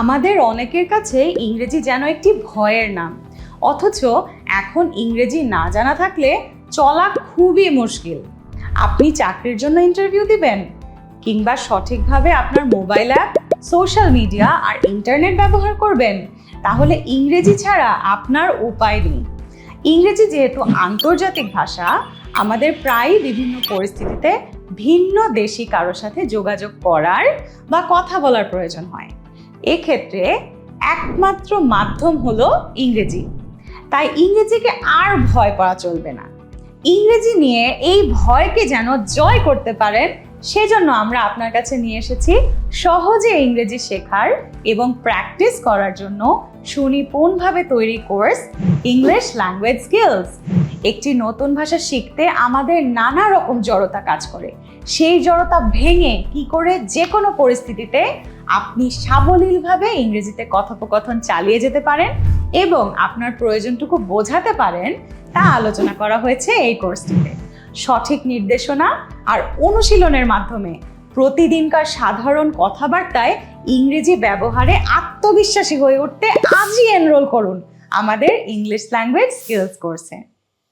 আমাদের অনেকের কাছে ইংরেজি যেন একটি ভয়ের নাম। অথচ এখন ইংরেজি না জানা থাকলে চলা খুবই মুশকিল। আপনি চাকরির জন্য ইন্টারভিউ দিবেন কিংবা সঠিকভাবে আপনার মোবাইল অ্যাপ সোশ্যাল মিডিয়া আর ইন্টারনেট ব্যবহার করবেন, তাহলে ইংরেজি ছাড়া আপনার উপায় নেই। ইংরেজি যেহেতু আন্তর্জাতিক ভাষা, আমাদের প্রায়ই বিভিন্ন পরিস্থিতিতে ভিন্ন দেশি কারোর সাথে যোগাযোগ করার বা কথা বলার প্রয়োজন হয়। এক্ষেত্রে একমাত্র মাধ্যম হলো ইংরেজি। তাই ইংরেজিকে আর ভয় করা চলবে না। ইংরেজি নিয়ে এই ভয়কে যেন জয় করতে পারেন, সেজন্য আমরা আপনার কাছে নিয়ে এসেছি সহজে ইংরেজি শেখার এবং প্র্যাকটিস করার জন্য সুনিপুণভাবে তৈরি কোর্স ইংলিশ ল্যাঙ্গুয়েজ স্কিলস একটি নতুন ভাষা শিখতে আমাদের নানা রকম জড়তা কাজ করে। সেই জড়তা ভেঙে কি করে যে কোনো পরিস্থিতিতে আপনি সাবলীলভাবে ইংরেজিতে কথোপকথন চালিয়ে যেতে পারেন এবং আপনার প্রয়োজনটুকু বোঝাতে পারেন, তা আলোচনা করা হয়েছে এই কোর্সটিতে। সঠিক নির্দেশনা আর অনুশীলনের মাধ্যমে প্রতিদিনকার সাধারণ কথাবার্তায় ইংরেজি ব্যবহারে আত্মবিশ্বাসী হয়ে উঠতে আজই এনরোল করুন আমাদের ইংলিশ ল্যাঙ্গুয়েজ স্কিলস কোর্সে